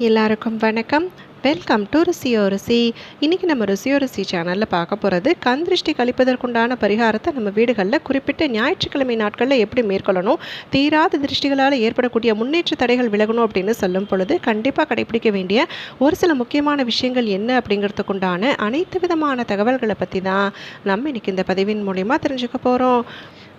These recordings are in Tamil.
எல்லாருக்கும் வணக்கம். வெல்கம் டு ருசியோ ருசி. இன்றைக்கி நம்ம ருசியோ ருசி சேனலில் பார்க்க போகிறது கண் திருஷ்டி கழிப்பதற்குண்டான பரிகாரத்தை நம்ம வீடுகளில் குறிப்பிட்ட ஞாயிற்றுக்கிழமை நாட்களில் எப்படி மேற்கொள்ளணும் தீராத திருஷ்டிகளால் ஏற்படக்கூடிய முன்னேற்ற தடைகள் விலகணும் அப்படின்னு சொல்லும் பொழுது கண்டிப்பாக கடைபிடிக்க வேண்டிய ஒரு சில முக்கியமான விஷயங்கள் என்ன அப்படிங்கிறதுக்குண்டான அனைத்து விதமான தகவல்களை பற்றி தான் நம்ம இன்றைக்கி இந்த பதிவின் மூலயமா தெரிஞ்சுக்க போகிறோம்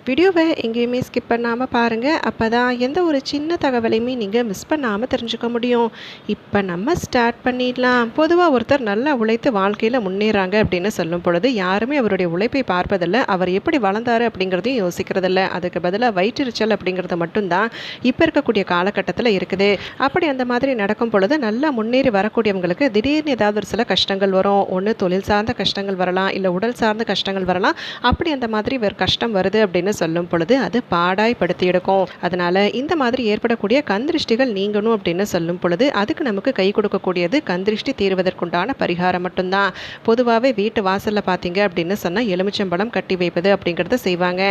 வீடியோவை எங்கேயுமே ஸ்கிப் பண்ணாமல் பாருங்கள் அப்போ தான் எந்த ஒரு சின்ன தகவலையுமே நீங்கள் மிஸ் பண்ணாமல் தெரிஞ்சுக்க முடியும். இப்போ நம்ம ஸ்டார்ட் பண்ணிடலாம். பொதுவாக ஒருத்தர் நல்லா உழைத்து வாழ்க்கையில் முன்னேறாங்க அப்படின்னு சொல்லும் பொழுது யாருமே அவருடைய உழைப்பை பார்ப்பதில்லை. அவர் எப்படி வளர்ந்தார் அப்படிங்கிறதையும் யோசிக்கிறதில்ல. அதுக்கு பதிலாக வயிற்றுச்சல் அப்படிங்கிறது மட்டும்தான் இப்போ இருக்கக்கூடிய காலகட்டத்தில் இருக்குது. அப்படி அந்த மாதிரி நடக்கும் பொழுது நல்லா முன்னேறி வரக்கூடியவங்களுக்கு திடீர்னு ஏதாவது ஒரு சில கஷ்டங்கள் வரும். ஒன்று தொழில் சார்ந்த கஷ்டங்கள் வரலாம். இல்லை உடல் சார்ந்த கஷ்டங்கள் வரலாம். அப்படி அந்த மாதிரி வேறு கஷ்டம் வருது அப்படின்னு சொல்லும் பொழுது அது பாடாய் எடுக்கும் அதனால் இந்த மாதிரி ஏற்படக்கூடிய கந்திருஷ்டிகள் நீங்கணும் அப்படின்னு சொல்லும் பொழுது அதுக்கு நமக்கு கை கொடுக்கக்கூடியது கந்திருஷ்டி தீர்வதற்குண்டான பரிகாரம் மட்டும்தான். பொதுவாகவே வீட்டு வாசலில் பார்த்தீங்க அப்படின்னு சொன்னால் எலுமிச்சம்பழம் கட்டி வைப்பது அப்படிங்கிறத செய்வாங்க.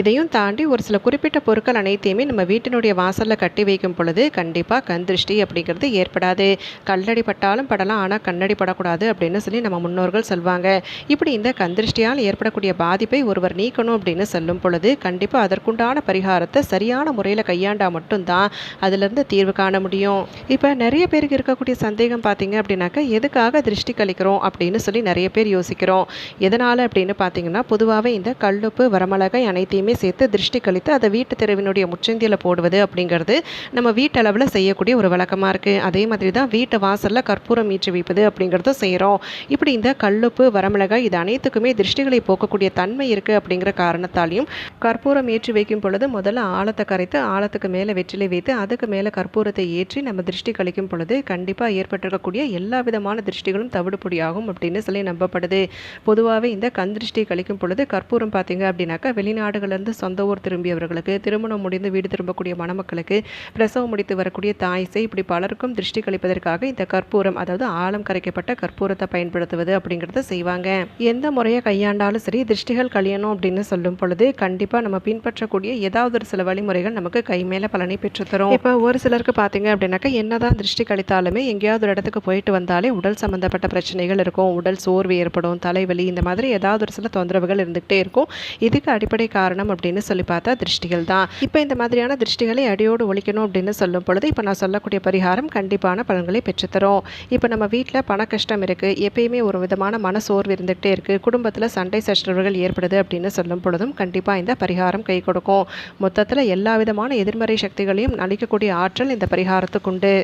இதையும் தாண்டி ஒரு சில குறிப்பிட்ட பொருட்கள் அனைத்தையுமே நம்ம வீட்டினுடைய வாசலில் கட்டி வைக்கும் பொழுது கண்டிப்பாக கந்திருஷ்டி அப்படிங்கிறது ஏற்படாது. கல்லடி பட்டாலும் படலாம் ஆனால் கண்ணடி படக்கூடாது அப்படின்னு சொல்லி நம்ம முன்னோர்கள் சொல்வாங்க. இப்படி இந்த கந்திருஷ்டியால் ஏற்படக்கூடிய பாதிப்பை ஒருவர் நீக்கணும் அப்படின்னு சொல்லும் பொழுது கண்டிப்பாக அதற்குண்டான பரிகாரத்தை சரியான முறையில் கையாண்டால் மட்டும்தான் அதிலிருந்து தீர்வு காண முடியும். இப்போ நிறைய பேருக்கு இருக்கக்கூடிய சந்தேகம் பார்த்தீங்க அப்படின்னாக்கா எதுக்காக திருஷ்டி கழிக்கிறோம்? அப்படின்னு சொல்லி நிறைய பேர் யோசிக்கிறோம். எதனால் அப்படின்னு பார்த்தீங்கன்னா பொதுவாகவே இந்த கல்லுப்பு வரமிளகை அனைத்தையுமே சேர்த்து திருஷ்டி கழித்து அதை வீட்டு தெருவினுடைய முச்சந்தியில் போடுவது அப்படிங்கிறது நம்ம வீட்டளவில் செய்யக்கூடிய ஒரு வழக்கமாக இருக்குது அதே மாதிரி தான் வீட்டு வாசலில் கற்பூரம் மீற்றி வைப்பது அப்படிங்கிறதும் செய்கிறோம் இப்படி இந்த கல்லுப்பு வரமிளகாய் இது அனைத்துக்குமே திருஷ்டிகளை போக்கக்கூடிய தன்மை இருக்குது அப்படிங்கிற காரணத்தாலையும் கற்பூரம் ஏற்றி வைக்கும் பொழுது முதல்ல ஆழத்தை கரைத்து ஆழத்துக்கு மேலே வெற்றிலை வைத்து அதுக்கு மேலே கற்பூரத்தை ஏற்றி நம்ம திருஷ்டி கழிக்கும் பொழுது கண்டிப்பாக ஏற்பட்டிருக்கக்கூடிய எல்லா விதமான திருஷ்டிகளும் தவிடுபொடியாகும் அப்படின்னு சொல்லி நம்பப்படுது. பொதுவாகவே இந்த கண் திருஷ்டி கழிக்கும் பொழுது கற்பூரம் பார்த்தீங்க அப்படின்னாக்கா வெளிநாடுகளிலிருந்து சொந்த ஊர் திரும்பியவர்களுக்கு திருமணம் முடிந்து வீடு திரும்பக்கூடிய மணமக்களுக்கு பிரசவம் முடித்து வரக்கூடிய தாய்ஸை இப்படி பலருக்கும் திருஷ்டி கழிப்பதற்காக இந்த கற்பூரம் அதாவது ஆழம் கரைக்கப்பட்ட கற்பூரத்தை பயன்படுத்துவது அப்படிங்கிறத செய்வாங்க. எந்த முறையை கையாண்டாலும் சரி திருஷ்டிகள் கழியணும் அப்படின்னு சொல்லும் பொழுது கண்டிப்பாக கண்டிப்பாக நம்ம பின்பற்றக்கூடிய ஏதாவது ஒரு சில வழிமுறைகள் நமக்கு கை மேலே பலனை பெற்றுத்தரும். இப்போ ஒரு சிலருக்கு பார்த்தீங்க அப்படின்னாக்கா என்னதான் திருஷ்டி கழித்தாலுமே எங்கேயாவது ஒரு இடத்துக்கு போயிட்டு வந்தாலே உடல் சம்மந்தப்பட்ட பிரச்சனைகள் இருக்கும். உடல் சோர்வு ஏற்படும் தலைவலி இந்த மாதிரி ஏதாவது ஒரு சில தொந்தரவுகள் இருந்துகிட்டே இருக்கும். இதுக்கு அடிப்படை காரணம் அப்படின்னு சொல்லி பார்த்தா திருஷ்டிகள் தான். இப்போ இந்த மாதிரியான திருஷ்டிகளை அடியோடு ஒழிக்கணும் அப்படின்னு சொல்லும் பொழுது இப்போ நான் சொல்லக்கூடிய பரிகாரம் கண்டிப்பான பலன்களை பெற்றுத்தரும். இப்போ நம்ம வீட்டில் பண கஷ்டம் இருக்குது எப்பயுமே ஒரு விதமான மன சோர்வு இருந்துகிட்டே இருக்குது குடும்பத்தில் சண்டை சச்சரவுகள் ஏற்படுது அப்படின்னு சொல்லும் பொழுதும் கண்டிப்பாக இந்த பரிகாரம் கை கொடுக்கும். மொத்தத்தில் எல்லா விதமான எதிர்மறை சக்திகளையும் அளிக்கக்கூடிய ஆற்றல் இந்த பரிகாரத்துக்கு உண்டு.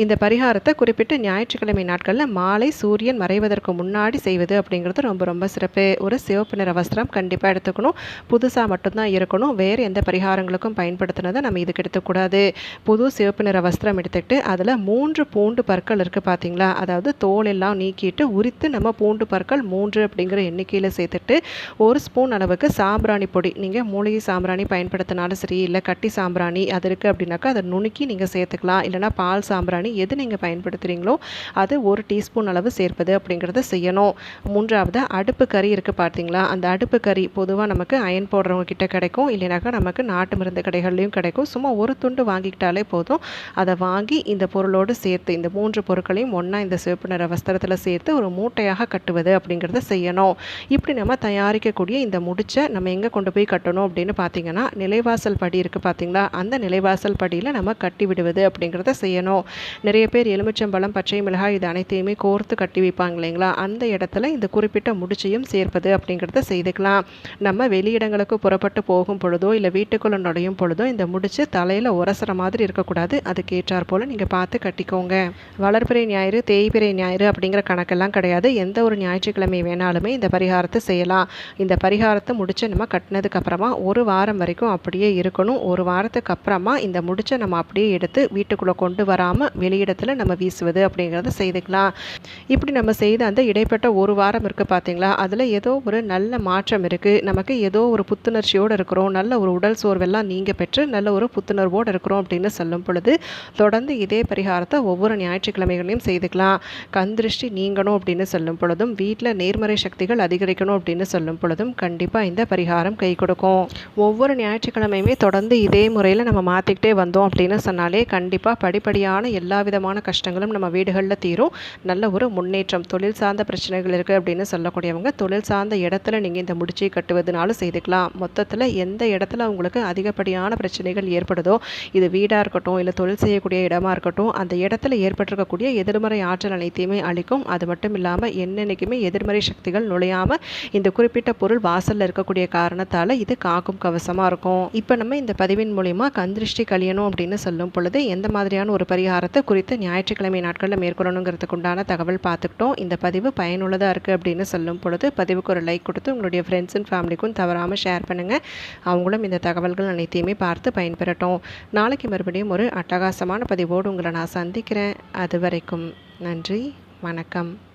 இந்த பரிகாரத்தை குறிப்பிட்டு ஞாயிற்றுக்கிழமை நாட்களில் மாலை சூரியன் மறைவதற்கு முன்னாடி செய்வது அப்படிங்கிறது ரொம்ப ரொம்ப சிறப்பு. ஒரு சிவப்பு நிற வஸ்திரம் கண்டிப்பாக எடுத்துக்கணும். புதுசாக மட்டும்தான் இருக்கணும். வேறு எந்த பரிகாரங்களுக்கும் பயன்படுத்தினதை நம்ம இதுக்கு எடுத்துக்கூடாது புது சிவப்பு நிற வஸ்திரம் எடுத்துக்கிட்டு அதில் மூன்று பூண்டு பற்கள் இருக்குது பார்த்தீங்களா அதாவது தோல் எல்லாம் நீக்கிட்டு உரித்து நம்ம பூண்டு பற்கள் மூன்று அப்படிங்கிற எண்ணிக்கையில் சேர்த்துட்டு ஒரு ஸ்பூன் அளவுக்கு சாம்பிராணி பொடி. நீங்கள் மூலிகை சாம்பிராணி பயன்படுத்தினாலும் சரி இல்லை கட்டி சாம்பிராணி அது இருக்குது அப்படின்னாக்கா அதை நுணுக்கி நீங்கள் சேர்த்துக்கலாம். இல்லைனா பால் சாம்பிராணி பிரியாணி எது நீங்கள் பயன்படுத்துகிறீங்களோ அது ஒரு டீஸ்பூன் அளவு சேர்ப்பது அப்படிங்கிறத செய்யணும். மூன்றாவது அடுப்பு கறி இருக்குது பார்த்தீங்களா? அந்த அடுப்பு கறி பொதுவாக நமக்கு அயன் போடுறவங்க கிட்ட கிடைக்கும். இல்லைனாக்கா நமக்கு நாட்டு மருந்து கடைகள்லையும் கிடைக்கும். சும்மா ஒரு துண்டு வாங்கிக்கிட்டாலே போதும். அதை வாங்கி இந்த பொருளோடு சேர்த்து இந்த மூன்று பொருட்களையும் ஒன்றா இந்த சிவப்பு நிற வஸ்திரத்தில் சேர்த்து ஒரு மூட்டையாக கட்டுவது அப்படிங்கிறத செய்யணும். இப்படி நம்ம தயாரிக்கக்கூடிய இந்த முடிச்சை நம்ம எங்கே கொண்டு போய் கட்டணும் அப்படின்னு பார்த்தீங்கன்னா நிலைவாசல் படி இருக்குது பார்த்தீங்களா? அந்த நிலைவாசல் படியில் நம்ம கட்டி விடுவது அப்படிங்கிறத செய்யணும். நிறைய பேர் எலுமிச்சம்பழம் பச்சை மிளகாய் இது அனைத்தையுமே கோர்த்து கட்டி வைப்பாங்க இல்லைங்களா? அந்த இடத்துல இந்த குறிப்பிட்ட முடிச்சையும் சேர்ப்பது அப்படிங்கிறத செய்துக்கலாம். நம்ம வெளியிடங்களுக்கு புறப்பட்டு போகும் பொழுதோ இல்லை வீட்டுக்குள்ளே நுழையும் பொழுதோ இந்த முடிச்சு தலையில் உரசுற மாதிரி இருக்கக்கூடாது. அதுக்கேற்றார் போல் நீங்கள் பார்த்து கட்டிக்கோங்க. வளர்பிறை ஞாயிறு தேய்பிறை ஞாயிறு அப்படிங்கிற கணக்கெல்லாம் கிடையாது. எந்த ஒரு ஞாயிற்றுக்கிழமை வேணாலுமே இந்த பரிகாரத்தை செய்யலாம். இந்த பரிகாரத்தை முடிச்சு நம்ம கட்டினதுக்கப்புறமா ஒரு வாரம் வரைக்கும் அப்படியே இருக்கணும். ஒரு வாரத்துக்கு அப்புறமா இந்த முடிச்சை நம்ம அப்படியே எடுத்து வீட்டுக்குள்ளே கொண்டு வராமல் வெளியிடத்தில் நம்ம வீசுவது அப்படிங்கிறத செய்துக்கலாம். இப்படி நம்ம செய்த அந்த இடைப்பட்ட ஒரு வாரம் இருக்குது பார்த்தீங்களா அதில் ஏதோ ஒரு நல்ல மாற்றம் இருக்குது நமக்கு ஏதோ ஒரு புத்துணர்ச்சியோடு இருக்கிறோம். நல்ல ஒரு உடல் சோர்வெல்லாம் நீங்கள் பெற்று நல்ல ஒரு புத்துணர்வோடு இருக்கிறோம் அப்படின்னு சொல்லும் பொழுது தொடர்ந்து இதே பரிகாரத்தை ஒவ்வொரு ஞாயிற்றுக்கிழமைகளையும் செய்துக்கலாம். கந்திருஷ்டி நீங்கணும் அப்படின்னு சொல்லும் பொழுதும் வீட்டில் நேர்மறை சக்திகள் அதிகரிக்கணும் அப்படின்னு சொல்லும் பொழுதும் கண்டிப்பாக இந்த பரிகாரம் கை கொடுக்கும். ஒவ்வொரு ஞாயிற்றுக்கிழமையுமே தொடர்ந்து இதே முறையில் நம்ம மாற்றிக்கிட்டே வந்தோம் அப்படின்னு சொன்னாலே கண்டிப்பாக படிப்படியான எல்லா எல்லா விதமான கஷ்டங்களும் நம்ம வீடுகளில் தீரும். நல்ல ஒரு முன்னேற்றம் தொழில் சார்ந்த பிரச்சனைகள் இருக்குது அப்படின்னு சொல்லக்கூடியவங்க தொழில் சார்ந்த இடத்துல நீங்கள் இந்த முடிச்சை கட்டுவதனாலும் செய்துக்கலாம். மொத்தத்தில் எந்த இடத்துல உங்களுக்கு அதிகப்படியான பிரச்சனைகள் ஏற்படுதோ இது வீடாக இருக்கட்டும் இல்லை தொழில் செய்யக்கூடிய இடமா இருக்கட்டும் அந்த இடத்துல ஏற்பட்டிருக்கக்கூடிய எதிர்மறை ஆற்றல் அனைத்தையுமே அளிக்கும் அது மட்டும் இல்லாமல் என்னென்னைக்குமே எதிர்மறை சக்திகள் நுழையாமல் இந்த குறிப்பிட்ட பொருள் வாசலில் இருக்கக்கூடிய காரணத்தால் இது காக்கும் கவசமாக இருக்கும். இப்போ நம்ம இந்த பதிவின் மூலிமா கந்திருஷ்டி கழியணும் அப்படின்னு சொல்லும் பொழுது எந்த மாதிரியான ஒரு பரிகாரத்தை குறித்து ஞாயிற்றுக்கிழமை நாட்களில் மேற்கொள்ளணுங்கிறதுக்குண்டான தகவல் பார்த்துக்கிட்டோம். இந்த பதிவு பயனுள்ளதாக இருக்குது அப்படின்னு சொல்லும் பொழுது பதிவுக்கு ஒரு லைக் கொடுத்து உங்களுடைய ஃப்ரெண்ட்ஸ் அண்ட் ஃபேமிலிக்கும் தவறாமல் ஷேர் பண்ணுங்கள் அவங்களும் இந்த தகவல்கள் அனைத்தையுமே பார்த்து பயன்பெறட்டும். நாளைக்கு மறுபடியும் ஒரு அட்டகாசமான பதிவோடு உங்களை நான் சந்திக்கிறேன். அது வரைக்கும் நன்றி வணக்கம்.